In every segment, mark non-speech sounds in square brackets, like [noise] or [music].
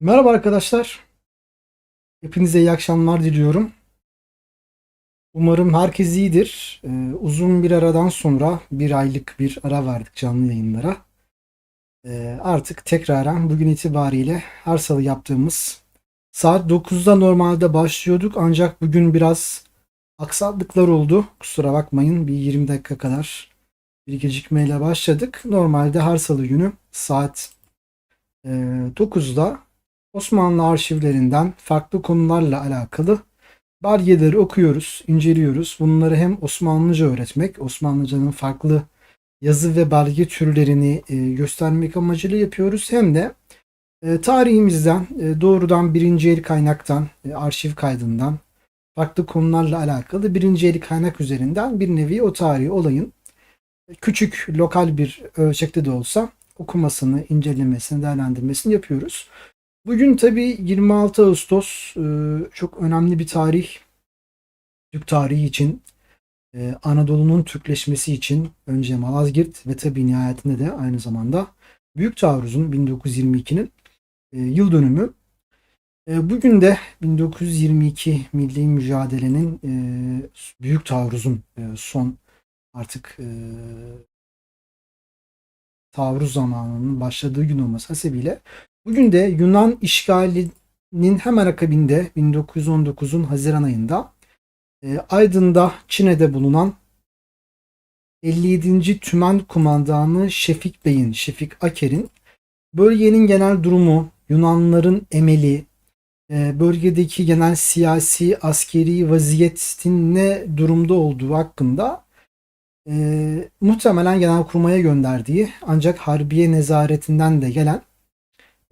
Merhaba arkadaşlar. Hepinize iyi akşamlar diliyorum. Umarım herkes iyidir. Ee, uzun bir aradan sonra bir aylık bir ara verdik canlı yayınlara. Ee, artık tekraren bugün itibariyle her salı yaptığımız saat 9'da normalde başlıyorduk ancak bugün biraz aksaklıklar oldu. Kusura bakmayın bir 20 dakika kadar bir gecikmeyle başladık. Normalde her salı günü saat e, 9'da Osmanlı arşivlerinden farklı konularla alakalı belgeleri okuyoruz, inceliyoruz. Bunları hem Osmanlıca öğretmek, Osmanlıcanın farklı yazı ve belge türlerini e, göstermek amacıyla yapıyoruz. Hem de e, tarihimizden e, doğrudan birinci el kaynaktan, arşiv kaydından farklı konularla alakalı birinci el kaynak üzerinden bir nevi o tarihi olayın küçük lokal bir ölçekte de olsa okumasını, incelemesini, değerlendirmesini yapıyoruz. Bugün tabii 26 Ağustos e, çok önemli bir tarih. Türk tarihi için, e, Anadolu'nun Türkleşmesi için önce Malazgirt ve tabii nihayetinde de aynı zamanda Büyük Taarruz'un 1922'nin e, yıl dönümü. Bugün de 1922 milli mücadelenin Büyük Taarruz'un son artık taarruz zamanının başladığı gün olması hasebiyle Bugün de Yunan işgalinin hemen akabinde 1919'un Haziran ayında e, Aydın'da Çin'de bulunan 57. Tümen Kumandanı Şefik Bey'in, Şefik Aker'in bölgenin genel durumu, Yunanların emeli, e, bölgedeki genel siyasi, askeri vaziyetin ne durumda olduğu hakkında e, muhtemelen Genelkurmay'a gönderdiği ancak Harbiye Nezaretinden de gelen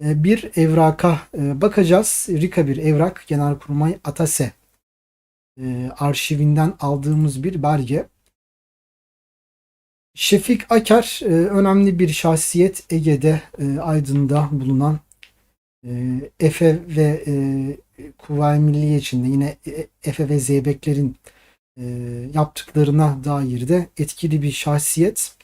bir evraka e, bakacağız. Rika bir evrak Genelkurmay Atase e, arşivinden aldığımız bir belge. Şefik Aker önemli bir şahsiyet Ege'de Aydın'da bulunan Efe ve Kuvayi Milliye içinde yine Efe ve Zeybeklerin yaptıklarına dair de etkili bir şahsiyet.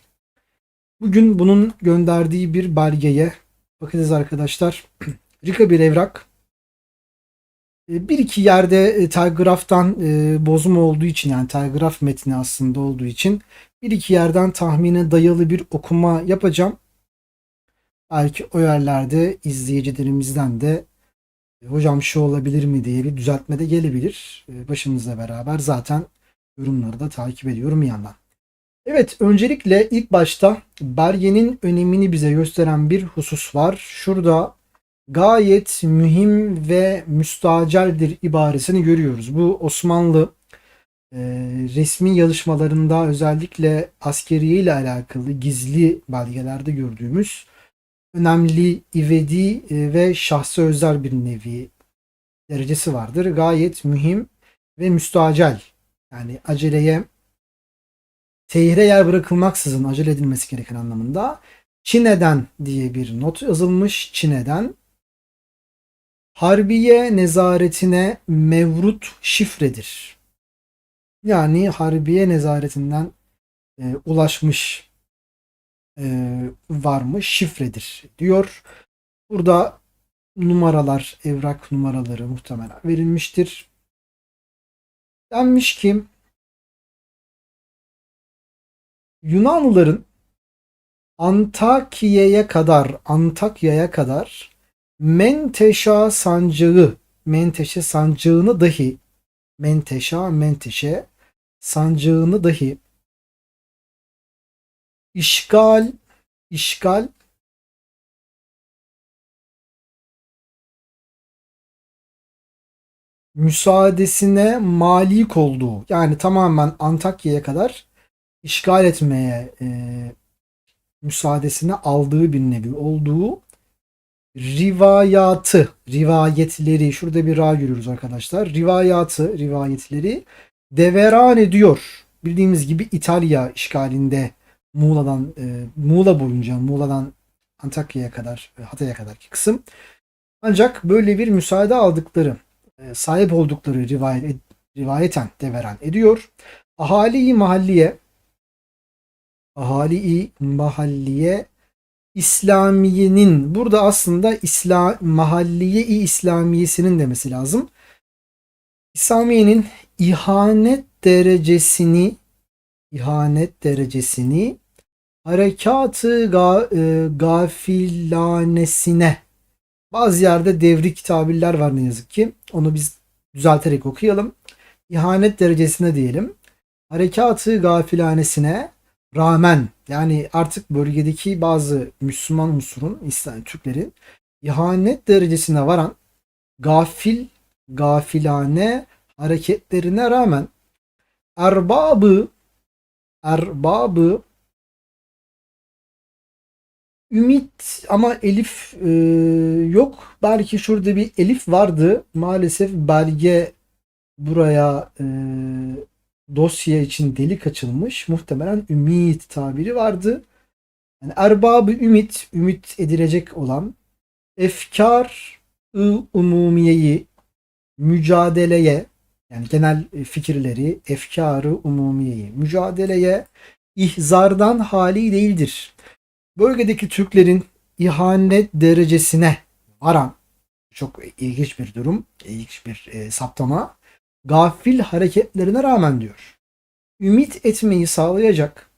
Bugün bunun gönderdiği bir belgeye Bakacağız arkadaşlar. [clears throat] Rika bir evrak. E, bir iki yerde e, telgraftan e, bozma olduğu için yani telgraf metni aslında olduğu için bir iki yerden tahmine dayalı bir okuma yapacağım. Belki o yerlerde izleyicilerimizden de hocam şu olabilir mi diye bir düzeltme de gelebilir. Başınızla beraber zaten yorumları da takip ediyorum bir yandan. Evet, öncelikle ilk başta belgenin önemini bize gösteren bir husus var. Şurada gayet mühim ve müstaceldir ibaresini görüyoruz. Bu Osmanlı e, resmi yazışmalarında özellikle askeriye ile alakalı gizli belgelerde gördüğümüz önemli ivedi e, ve şahsı özel bir nevi derecesi vardır. Gayet mühim ve müstacel. Yani aceleye tehire yer bırakılmaksızın acele edilmesi gereken anlamında Çin'eden diye bir not yazılmış. Çin'eden Harbiye nezaretine mevrut şifredir. Yani Harbiye nezaretinden e, ulaşmış e, varmış şifredir diyor. Burada numaralar, evrak numaraları muhtemelen verilmiştir. Denmiş ki Yunanlıların Antakya'ya kadar Antakya'ya kadar Menteşa sancağı Menteşe sancağını dahi Menteşa Menteşe sancağını dahi işgal işgal müsaadesine malik olduğu yani tamamen Antakya'ya kadar işgal etmeye e, müsaadesini aldığı bir nevi olduğu rivayatı, rivayetleri, şurada bir ra görüyoruz arkadaşlar. Rivayatı, rivayetleri deveran ediyor. Bildiğimiz gibi İtalya işgalinde Muğla'dan, e, Muğla boyunca, Muğla'dan Antakya'ya kadar, Hatay'a kadarki kısım. Ancak böyle bir müsaade aldıkları, e, sahip oldukları rivayet, rivayeten deveran ediyor. Ahali mahalliye ahali-i mahalliye İslamiye'nin burada aslında İslam Mahalliye-i İslamiyesinin demesi lazım. İslamiye'nin ihanet derecesini ihanet derecesini harekatı ga, e, gafilanesine bazı yerde devrik tabirler var ne yazık ki. Onu biz düzelterek okuyalım. İhanet derecesine diyelim. Harekatı gafilanesine rağmen yani artık bölgedeki bazı Müslüman unsurun, İslam Türklerin ihanet derecesine varan gafil, gafilane hareketlerine rağmen erbabı erbabı ümit ama elif e, yok. Belki şurada bir elif vardı. Maalesef belge buraya e, dosya için delik açılmış. Muhtemelen ümit tabiri vardı. Yani erbabı ümit, ümit edilecek olan efkar ı umumiyeyi mücadeleye yani genel fikirleri, efkarı umumiyeyi mücadeleye ihzardan hali değildir. Bölgedeki Türklerin ihanet derecesine varan çok ilginç bir durum, ilginç bir e, saptama. Gafil hareketlerine rağmen diyor. Ümit etmeyi sağlayacak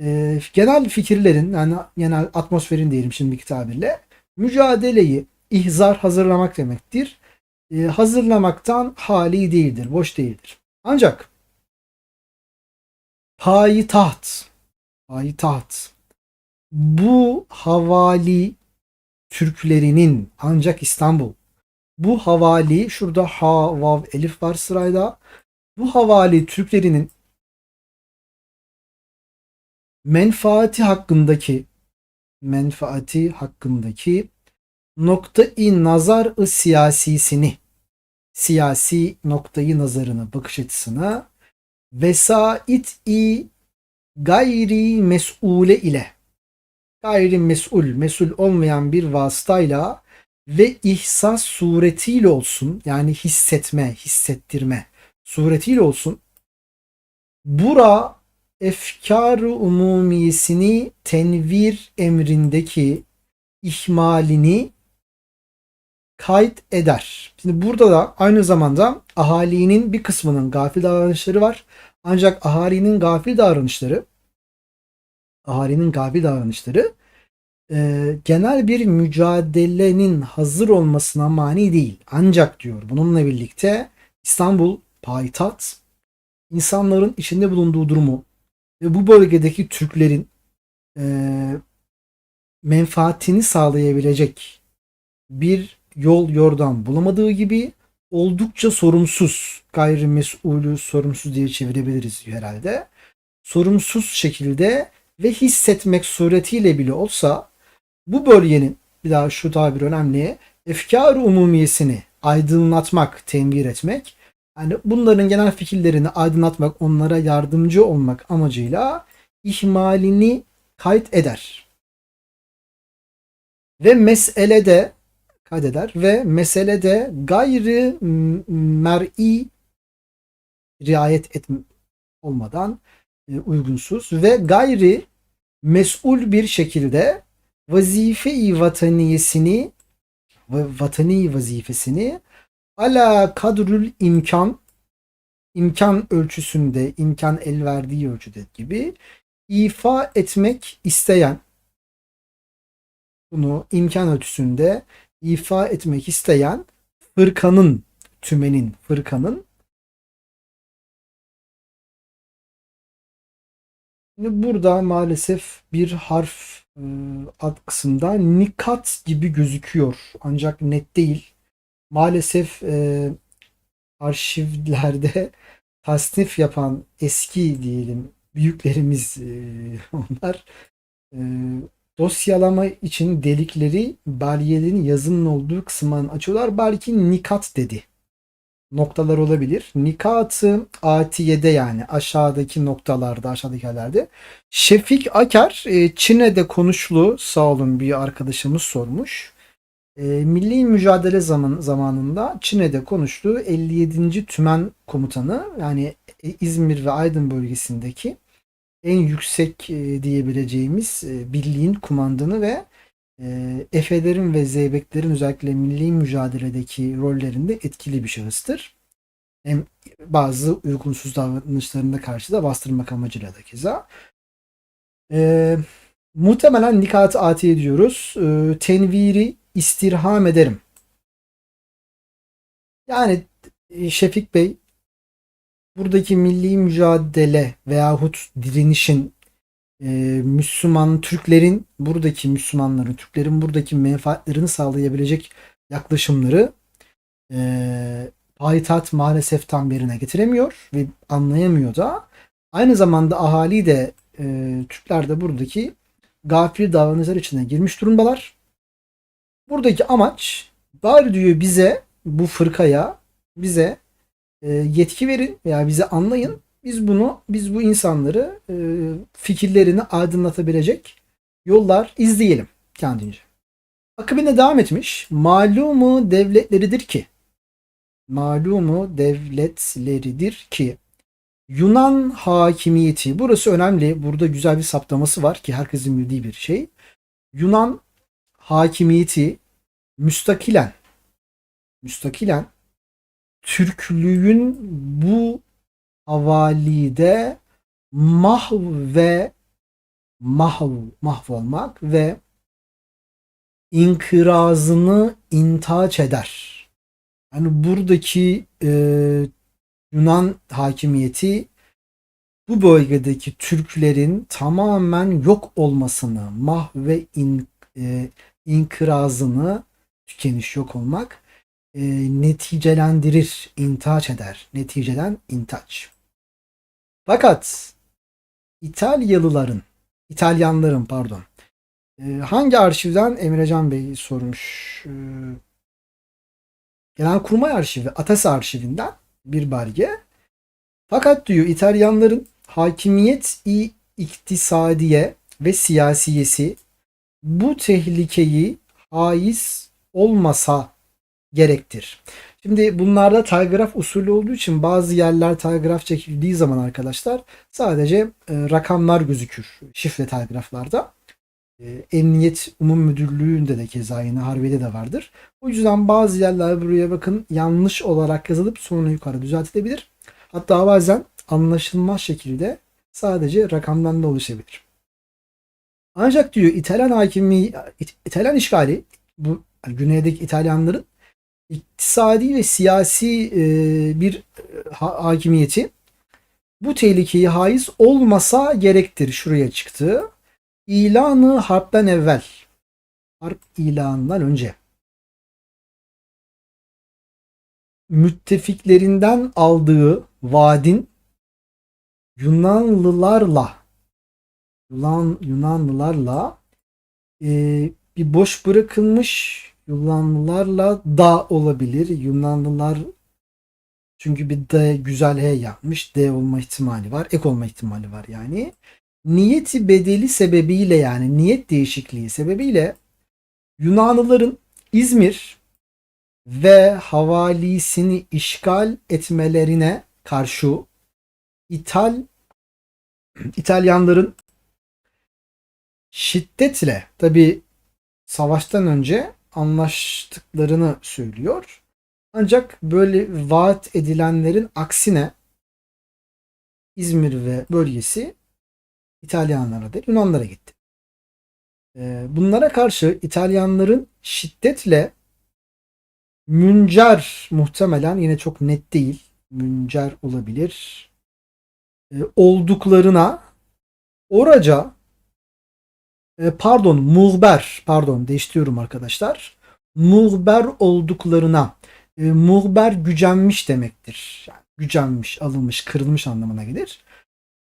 e, genel fikirlerin yani genel atmosferin diyelim şimdiki tabirle mücadeleyi ihzar hazırlamak demektir. E, hazırlamaktan hali değildir, boş değildir. Ancak payitaht, payitaht bu havali Türklerinin ancak İstanbul bu havali şurada ha vav elif var sırayla. Bu havali Türklerinin menfaati hakkındaki menfaati hakkındaki nokta-i nazar-ı siyasisini siyasi noktayı nazarını bakış açısına vesait-i gayri mes'ule ile gayri mesul, mesul olmayan bir vasıtayla ve ihsas suretiyle olsun yani hissetme, hissettirme suretiyle olsun bura efkar-ı umumiyesini tenvir emrindeki ihmalini kayıt eder. Şimdi burada da aynı zamanda ahalinin bir kısmının gafil davranışları var. Ancak ahalinin gafil davranışları ahalinin gafil davranışları e, genel bir mücadelenin hazır olmasına mani değil. Ancak diyor bununla birlikte İstanbul payitaht insanların içinde bulunduğu durumu ve bu bölgedeki Türklerin e, menfaatini sağlayabilecek bir yol yordan bulamadığı gibi oldukça sorumsuz, gayrimesulü sorumsuz diye çevirebiliriz herhalde. Sorumsuz şekilde ve hissetmek suretiyle bile olsa bu bölgenin bir daha şu tabir önemli efkar umumiyesini aydınlatmak, tenvir etmek yani bunların genel fikirlerini aydınlatmak, onlara yardımcı olmak amacıyla ihmalini kayıt eder. Ve meselede kaydeder ve meselede gayri mer'i riayet et olmadan e, uygunsuz ve gayri mesul bir şekilde vazife-i vataniyesini ve vatani vazifesini ala kadrül imkan imkan ölçüsünde imkan el verdiği ölçüde gibi ifa etmek isteyen bunu imkan ölçüsünde ifa etmek isteyen fırkanın tümenin fırkanın Şimdi burada maalesef bir harf alt kısımda nikat gibi gözüküyor. Ancak net değil. Maalesef e, arşivlerde [laughs] tasnif yapan eski diyelim büyüklerimiz e, onlar e, dosyalama için delikleri baliyelerin yazının olduğu kısmından açıyorlar. Belki nikat dedi. Noktalar olabilir. Nikatı atiyede yani aşağıdaki noktalarda aşağıdaki yerlerde. Şefik Akar e, Çin'de konuşlu sağ olun bir arkadaşımız sormuş. E, milli mücadele zaman, zamanında Çin'de konuştuğu 57. Tümen Komutanı yani İzmir ve Aydın bölgesindeki en yüksek e, diyebileceğimiz e, birliğin kumandanı ve e, Efelerin ve Zeybeklerin özellikle milli mücadeledeki rollerinde etkili bir şahıstır. Hem bazı uygunsuz davranışlarına karşı da bastırmak amacıyla da keza. E, muhtemelen Nikat Atiye diyoruz. E, tenviri istirham ederim. Yani e, Şefik Bey buradaki milli mücadele veyahut direnişin e, Müslüman Türklerin buradaki Müslümanların Türklerin buradaki menfaatlerini sağlayabilecek yaklaşımları e, payitaht maalesef tam yerine getiremiyor ve anlayamıyor da aynı zamanda ahali de e, Türkler de buradaki gafil davranışlar içine girmiş durumdalar. Buradaki amaç bari diyor bize bu fırkaya bize e, yetki verin veya bize anlayın. Biz bunu, biz bu insanları e, fikirlerini aydınlatabilecek yollar izleyelim kendince. Akabinde devam etmiş. Malumu devletleridir ki malumu devletleridir ki Yunan hakimiyeti burası önemli. Burada güzel bir saptaması var ki herkesin bildiği bir şey. Yunan hakimiyeti müstakilen müstakilen Türklüğün bu havalide mahv ve mahv mahvolmak ve inkırazını intaç eder. Yani buradaki e, Yunan hakimiyeti bu bölgedeki Türklerin tamamen yok olmasını, mah ve in, e, inkırazını, tükeniş yok olmak e, neticelendirir, intaç eder. Neticeden intaç. Fakat İtalyalıların, İtalyanların pardon, e, hangi arşivden Emrecan Bey sormuş. E, Genelkurmay Arşivi, Atas Arşivinden bir belge. Fakat diyor İtalyanların hakimiyet-i iktisadiye ve siyasiyesi bu tehlikeyi haiz olmasa gerektir. Şimdi bunlarda telgraf usulü olduğu için bazı yerler telgraf çekildiği zaman arkadaşlar sadece e, rakamlar gözükür şifre telgraflarda. E, Emniyet Umum Müdürlüğü'nde de keza yine Harbiye'de de vardır. O yüzden bazı yerler buraya bakın yanlış olarak yazılıp sonra yukarı düzeltilebilir. Hatta bazen anlaşılmaz şekilde sadece rakamdan da oluşabilir. Ancak diyor İtalyan hakimi, İtalyan işgali bu yani güneydeki İtalyanların iktisadi ve siyasi e, bir e, ha, hakimiyeti bu tehlikeyi haiz olmasa gerektir. Şuraya çıktı. İlanı harpten evvel. Harp ilanından önce. Müttefiklerinden aldığı vaadin Yunanlılarla Yunan Yunanlılarla e, bir boş bırakılmış Yunanlılarla da olabilir. Yunanlılar çünkü bir D güzel H yapmış. D olma ihtimali var. Ek olma ihtimali var yani. Niyeti bedeli sebebiyle yani niyet değişikliği sebebiyle Yunanlıların İzmir ve havalisini işgal etmelerine karşı İtal İtalyanların şiddetle tabi savaştan önce anlaştıklarını söylüyor. Ancak böyle vaat edilenlerin aksine İzmir ve bölgesi İtalyanlara değil Yunanlara gitti. Ee, bunlara karşı İtalyanların şiddetle müncer muhtemelen yine çok net değil. Müncer olabilir. Ee, olduklarına oraca e, pardon muhber pardon değiştiriyorum arkadaşlar. Muhber olduklarına e, muhber gücenmiş demektir. Yani gücenmiş, alınmış, kırılmış anlamına gelir.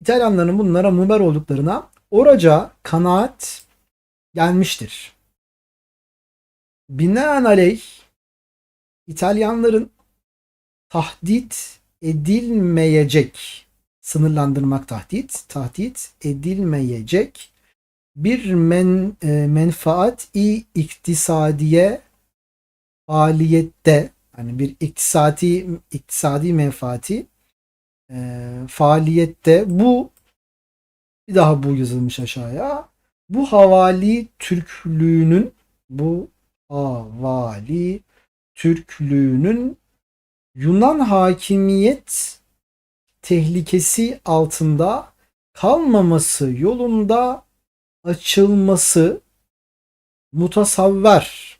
İtalyanların bunlara muhber olduklarına oraca kanaat gelmiştir. Binaenaleyh İtalyanların tahdit edilmeyecek sınırlandırmak tahdit, tahdit edilmeyecek bir men, e, menfaat i iktisadiye faaliyette yani bir iktisadi iktisadi menfaati e, faaliyette bu Bir daha bu yazılmış aşağıya. Bu havali Türklüğünün bu havali Türklüğünün Yunan hakimiyet tehlikesi altında kalmaması yolunda açılması mutasavver.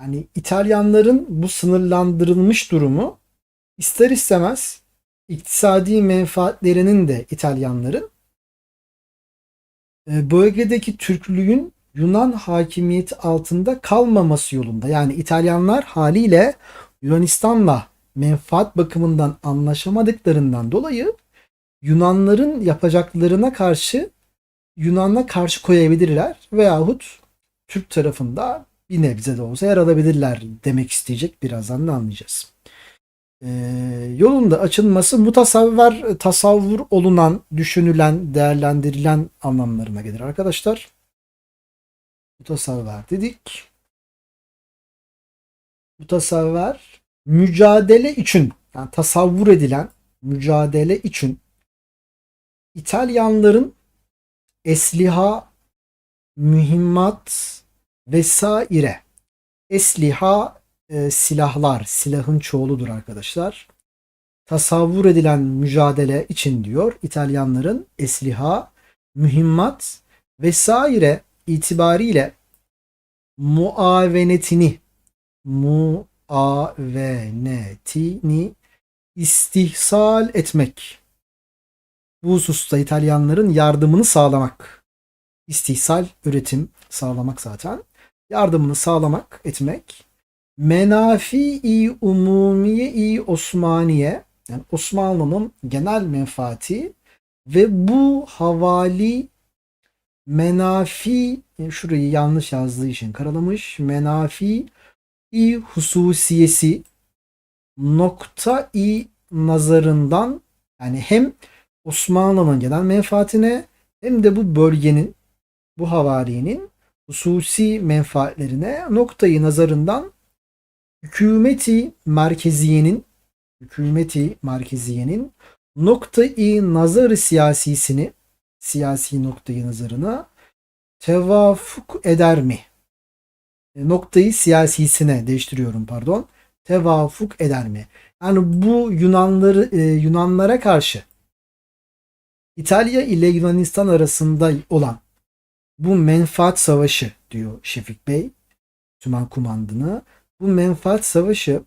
Yani İtalyanların bu sınırlandırılmış durumu ister istemez iktisadi menfaatlerinin de İtalyanların e, bölgedeki Türklüğün Yunan hakimiyeti altında kalmaması yolunda. Yani İtalyanlar haliyle Yunanistan'la menfaat bakımından anlaşamadıklarından dolayı Yunanların yapacaklarına karşı Yunan'a karşı koyabilirler veyahut Türk tarafında bir nebze de olsa yer alabilirler demek isteyecek. Birazdan da anlayacağız. Ee, yolunda açılması mutasavver, tasavvur olunan, düşünülen, değerlendirilen anlamlarına gelir arkadaşlar. Mutasavver dedik. Mutasavver mücadele için yani tasavvur edilen mücadele için İtalyanların esliha, mühimmat vesaire. Esliha e, silahlar, silahın çoğuludur arkadaşlar. Tasavvur edilen mücadele için diyor İtalyanların esliha, mühimmat vesaire itibariyle muavenetini muavenetini istihsal etmek. Bu hususta İtalyanların yardımını sağlamak. İstihsal, üretim sağlamak zaten. Yardımını sağlamak, etmek. Menafi-i umumiye-i Osmaniye yani Osmanlı'nın genel menfaati ve bu havali menafi şurayı yanlış yazdığı için karalamış. Menafi i hususiyesi nokta i nazarından yani hem Osmanlı'nın genel menfaatine hem de bu bölgenin bu havarinin hususi menfaatlerine noktayı nazarından hükümeti merkeziyenin hükümeti merkeziyenin noktayı nazarı siyasisini siyasi noktayı nazarına tevafuk eder mi? E, Noktayı siyasisine değiştiriyorum pardon. Tevafuk eder mi? Yani bu Yunanları e, Yunanlara karşı İtalya ile Yunanistan arasında olan bu menfaat savaşı diyor Şefik Bey Tümen kumandanı. Bu menfaat savaşı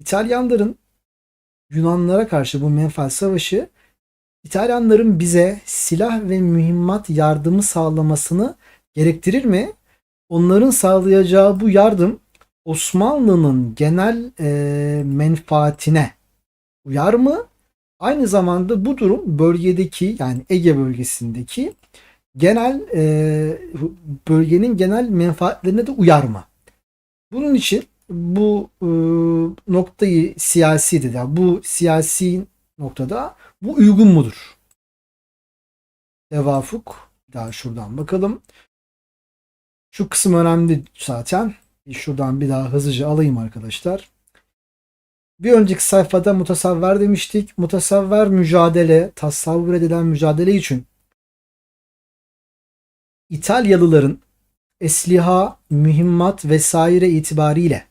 İtalyanların Yunanlara karşı bu menfaat savaşı İtalyanların bize silah ve mühimmat yardımı sağlamasını gerektirir mi? Onların sağlayacağı bu yardım Osmanlı'nın genel e, menfaatine uyar mı? Aynı zamanda bu durum bölgedeki yani Ege bölgesindeki genel e, bölgenin genel menfaatlerine de uyar mı? Bunun için bu e, noktayı siyasi dedi. Yani bu siyasi noktada bu uygun mudur? Tevafuk. Daha şuradan bakalım. Şu kısım önemli zaten. Şuradan bir daha hızlıca alayım arkadaşlar. Bir önceki sayfada mutasavver demiştik. Mutasavver mücadele, tasavvur edilen mücadele için İtalyalıların esliha, mühimmat vesaire itibariyle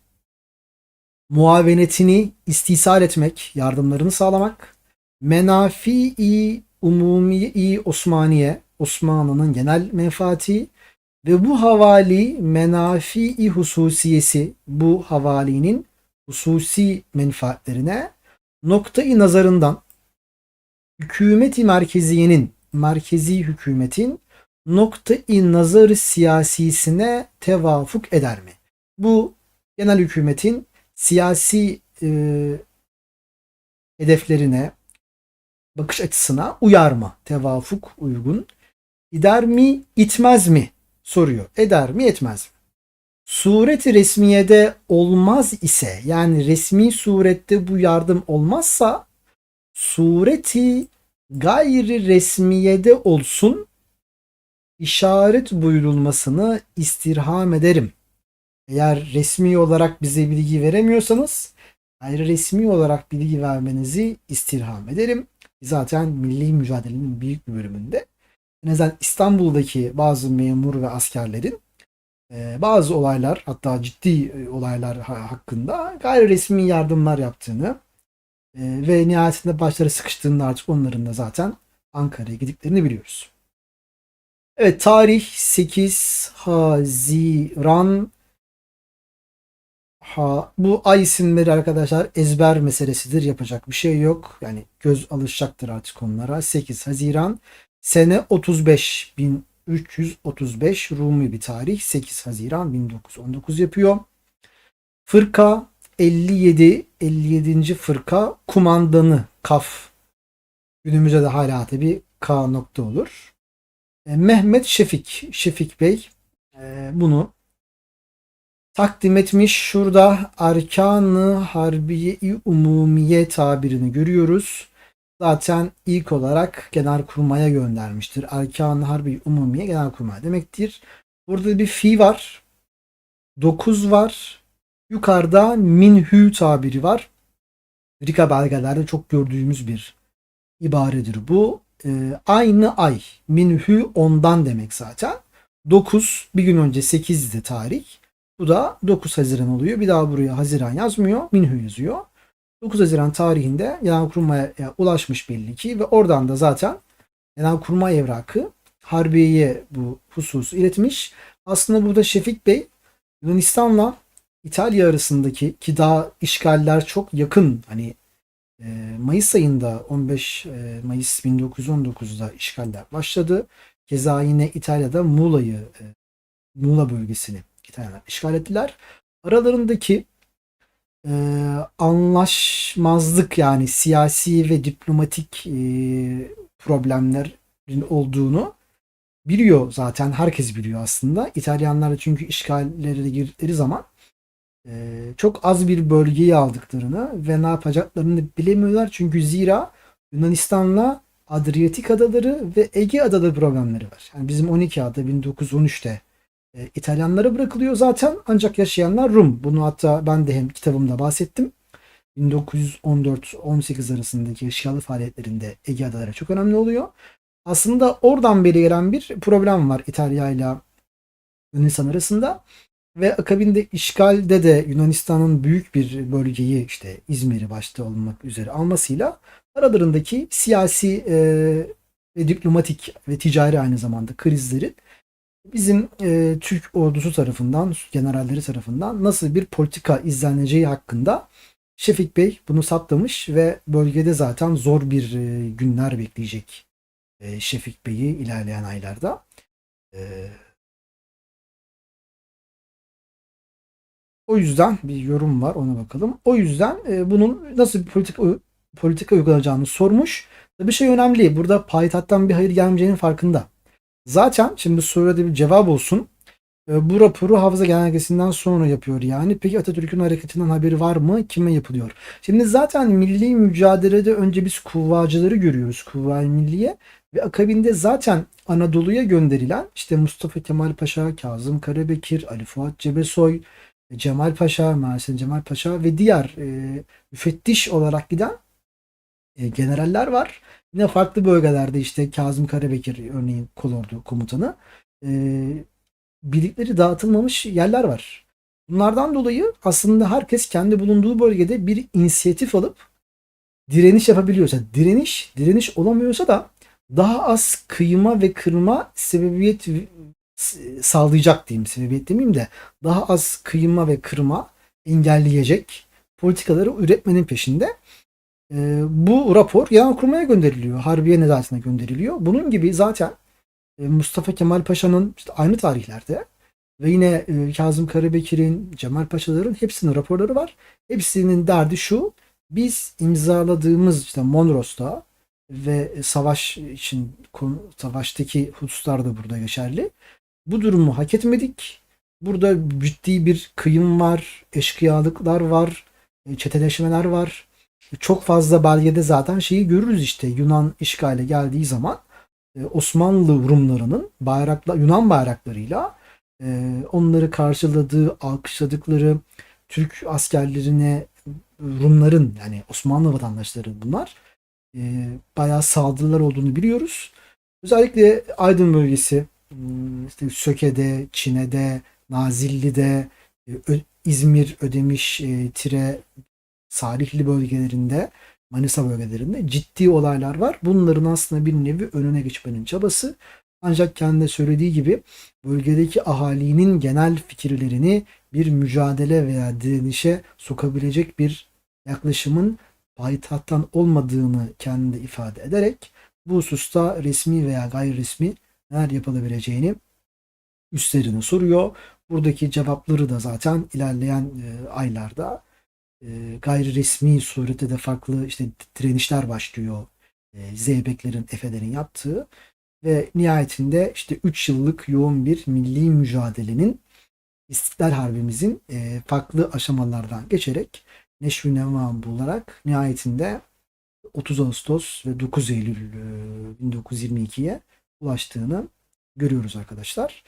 muavenetini istisal etmek, yardımlarını sağlamak, menafi-i umumiye-i Osmaniye, Osmanlı'nın genel menfaati ve bu havali menafi-i hususiyesi, bu havalinin hususi menfaatlerine noktayı nazarından hükümeti merkeziyenin, merkezi hükümetin noktayı nazarı siyasisine tevafuk eder mi? Bu genel hükümetin siyasi e, hedeflerine, bakış açısına uyar mı? Tevafuk uygun. İder mi, itmez mi? Soruyor. Eder mi, etmez mi? Sureti resmiyede olmaz ise yani resmi surette bu yardım olmazsa sureti gayri resmiyede olsun işaret buyurulmasını istirham ederim. Eğer resmi olarak bize bilgi veremiyorsanız gayri resmi olarak bilgi vermenizi istirham ederim. Zaten milli mücadelenin büyük bir bölümünde En azından İstanbul'daki bazı memur ve askerlerin bazı olaylar hatta ciddi e, olaylar ha- hakkında gayri resmi yardımlar yaptığını e, ve nihayetinde başları sıkıştığında artık onların da zaten Ankara'ya gidiklerini biliyoruz. Evet tarih 8 Haziran ha, bu ay isimleri arkadaşlar ezber meselesidir. Yapacak bir şey yok. Yani göz alışacaktır artık onlara. 8 Haziran sene 35 1335 Rumi bir tarih. 8 Haziran 1919 yapıyor. Fırka 57 57. fırka kumandanı Kaf. Günümüzde de hala tabi K nokta olur. E, Mehmet Şefik, Şefik Bey e, bunu takdim etmiş. Şurada Arkanı Harbiye-i Umumiye tabirini görüyoruz. Zaten ilk olarak Genelkurmay'a göndermiştir. Arkanı Harbi Umumiye Genelkurmay demektir. Burada bir fi var. 9 var. Yukarıda minhü tabiri var. Rika belgelerde çok gördüğümüz bir ibaredir bu. Ee, aynı ay. Minhü ondan demek zaten. 9 bir gün önce 8'di tarih. Bu da 9 Haziran oluyor. Bir daha buraya Haziran yazmıyor. Minhü yazıyor. 9 Haziran tarihinde Genelkurmay'a ulaşmış belli ki ve oradan da zaten Genelkurmay evrakı Harbiye'ye bu hususu iletmiş. Aslında burada Şefik Bey Yunanistan'la İtalya arasındaki ki daha işgaller çok yakın hani e, Mayıs ayında 15 e, Mayıs 1919'da işgaller başladı. Keza yine İtalya'da Muğla'yı e, Muğla bölgesini İtalyanlar işgal ettiler. Aralarındaki e, anlaşmazlık yani siyasi ve diplomatik e, problemlerin olduğunu biliyor zaten herkes biliyor aslında. İtalyanlar çünkü işgallere girdikleri zaman e, çok az bir bölgeyi aldıklarını ve ne yapacaklarını bilemiyorlar. Çünkü zira Yunanistan'la Adriyatik adaları ve Ege adaları problemleri var. Yani bizim 12 ada 1913'te e, İtalyanlara bırakılıyor zaten ancak yaşayanlar Rum. Bunu hatta ben de hem kitabımda bahsettim. 1914-18 arasındaki işgali faaliyetlerinde Ege adaları çok önemli oluyor. Aslında oradan beri gelen bir problem var İtalya ile Yunanistan arasında. Ve akabinde işgalde de Yunanistan'ın büyük bir bölgeyi işte İzmir'i başta olmak üzere almasıyla aralarındaki siyasi e, ve diplomatik ve ticari aynı zamanda krizlerin bizim e, Türk ordusu tarafından, generalleri tarafından nasıl bir politika izleneceği hakkında Şefik Bey bunu saptamış ve bölgede zaten zor bir e, günler bekleyecek e, Şefik Bey'i ilerleyen aylarda. E, o yüzden bir yorum var ona bakalım. O yüzden e, bunun nasıl bir politika politika uygulanacağını sormuş. Bir şey önemli. Burada payitahttan bir hayır gelmeyeceğinin farkında. Zaten şimdi soruda bir cevap olsun. E, bu raporu Hafıza Genelgesi'nden sonra yapıyor yani. Peki Atatürk'ün hareketinden haberi var mı? Kime yapılıyor? Şimdi zaten milli mücadelede önce biz kuvvacıları görüyoruz. Kuvvayi Milliye. Ve akabinde zaten Anadolu'ya gönderilen işte Mustafa Kemal Paşa, Kazım Karabekir, Ali Fuat Cebesoy, Cemal Paşa, Mersin Cemal Paşa ve diğer e, müfettiş olarak giden e, generaller var. Yine farklı bölgelerde işte Kazım Karabekir örneğin kolordu komutanı e, birlikleri dağıtılmamış yerler var. Bunlardan dolayı aslında herkes kendi bulunduğu bölgede bir inisiyatif alıp direniş yapabiliyorsa, direniş, direniş olamıyorsa da daha az kıyma ve kırma sebebiyet sağlayacak diyeyim. Sebebiyet demeyeyim de daha az kıyma ve kırma engelleyecek politikaları üretmenin peşinde. E, bu rapor Genelkurmay'a gönderiliyor. Harbiye Nezaretine gönderiliyor. Bunun gibi zaten e, Mustafa Kemal Paşa'nın işte aynı tarihlerde ve yine e, Kazım Karabekir'in, Cemal Paşaların hepsinin raporları var. Hepsinin derdi şu. Biz imzaladığımız işte Mondros'ta ve savaş için savaştaki hususlar da burada geçerli. Bu durumu hak etmedik. Burada ciddi bir kıyım var, eşkıyalıklar var, e, çeteleşmeler var. Çok fazla belgede zaten şeyi görürüz işte Yunan işgale geldiği zaman e, Osmanlı Rumlarının bayrakla Yunan bayraklarıyla e, onları karşıladığı, alkışladıkları Türk askerlerine Rumların yani Osmanlı vatandaşları bunlar bayağı saldırılar olduğunu biliyoruz. Özellikle Aydın bölgesi, hmm, işte Söke'de, Çine'de, Nazilli'de, e, İzmir, Ödemiş, e, Tire, Salihli bölgelerinde, Manisa bölgelerinde ciddi olaylar var. Bunların aslında bir nevi önüne geçmenin çabası. Ancak kendi söylediği gibi bölgedeki ahalinin genel fikirlerini bir mücadele veya direnişe sokabilecek bir yaklaşımın payitahttan olmadığını kendi ifade ederek bu hususta resmi veya gayri resmi neler yapılabileceğini üstlerine soruyor. Buradaki cevapları da zaten ilerleyen e, aylarda gayri resmi surette de farklı işte direnişler başlıyor. E, Zeybeklerin, Efe'lerin yaptığı ve nihayetinde işte 3 yıllık yoğun bir milli mücadelenin İstiklal Harbimizin e, farklı aşamalardan geçerek neşvi nevam bularak nihayetinde 30 Ağustos ve 9 Eylül e, 1922'ye ulaştığını görüyoruz arkadaşlar.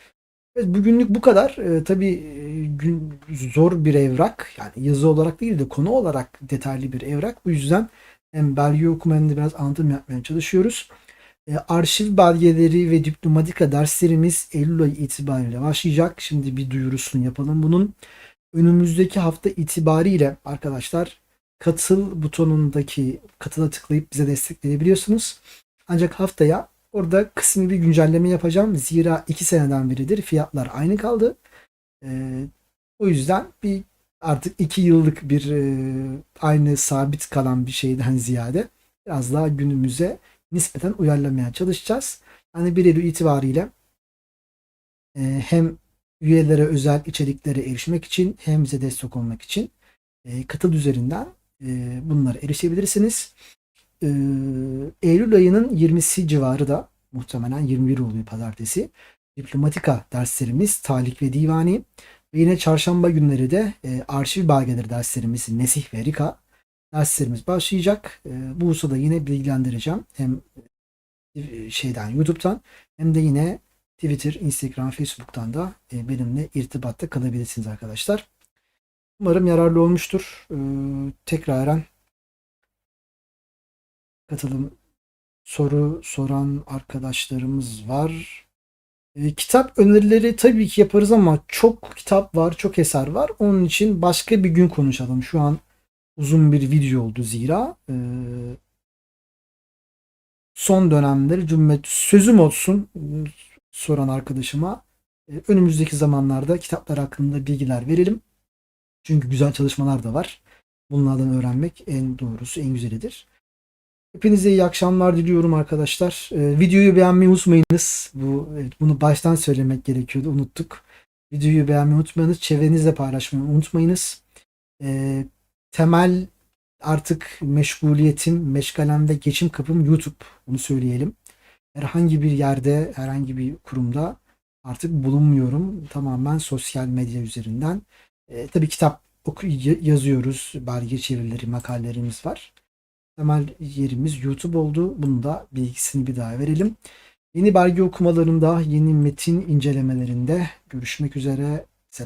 Evet, bugünlük bu kadar. E, tabii e, gün, zor bir evrak. Yani yazı olarak değil de konu olarak detaylı bir evrak. Bu yüzden hem belge okuma hem de biraz anlatım yapmaya çalışıyoruz. E, arşiv belgeleri ve diplomatika derslerimiz Eylül ayı itibariyle başlayacak. Şimdi bir duyurusunu yapalım bunun. Önümüzdeki hafta itibariyle arkadaşlar katıl butonundaki katıla tıklayıp bize destekleyebiliyorsunuz. Ancak haftaya orada kısmi bir güncelleme yapacağım. Zira iki seneden beridir fiyatlar aynı kaldı. Ee, o yüzden bir artık iki yıllık bir e, aynı sabit kalan bir şeyden ziyade biraz daha günümüze nispeten uyarlamaya çalışacağız. Yani 1 Eylül itibariyle e, hem üyelere özel içeriklere erişmek için hem bize destek olmak için e, katıl üzerinden e, bunlara erişebilirsiniz. E, Eylül ayının 20'si civarı da muhtemelen 21 oluyor pazartesi. Diplomatika derslerimiz Talik ve Divani ve yine çarşamba günleri de e, arşiv belgeleri derslerimiz Nesih ve Rika derslerimiz başlayacak. E, bu hususta yine bilgilendireceğim. Hem e, şeyden YouTube'dan hem de yine Twitter, Instagram, Facebook'tan da e, benimle irtibatta kalabilirsiniz arkadaşlar. Umarım yararlı olmuştur. E, tekraren katılım soru soran arkadaşlarımız var. E, kitap önerileri tabii ki yaparız ama çok kitap var, çok eser var. Onun için başka bir gün konuşalım. Şu an uzun bir video oldu zira. E, son dönemleri cümle sözüm olsun soran arkadaşıma e, önümüzdeki zamanlarda kitaplar hakkında bilgiler verelim. Çünkü güzel çalışmalar da var. Bunlardan öğrenmek en doğrusu, en güzelidir. Hepinize iyi akşamlar diliyorum arkadaşlar. Ee, videoyu beğenmeyi unutmayınız. Bu bunu baştan söylemek gerekiyordu. Unuttuk. Videoyu beğenmeyi unutmayınız. Çevrenizle paylaşmayı unutmayınız. Ee, temel artık meşguliyetim, meşgalem ve geçim kapım YouTube. Bunu söyleyelim. Herhangi bir yerde, herhangi bir kurumda artık bulunmuyorum. Tamamen sosyal medya üzerinden. Ee, tabii kitap oku yazıyoruz. Belge çevirileri, makalelerimiz var temel yerimiz YouTube oldu. Bunu da bilgisini bir daha verelim. Yeni belge okumalarında, yeni metin incelemelerinde görüşmek üzere.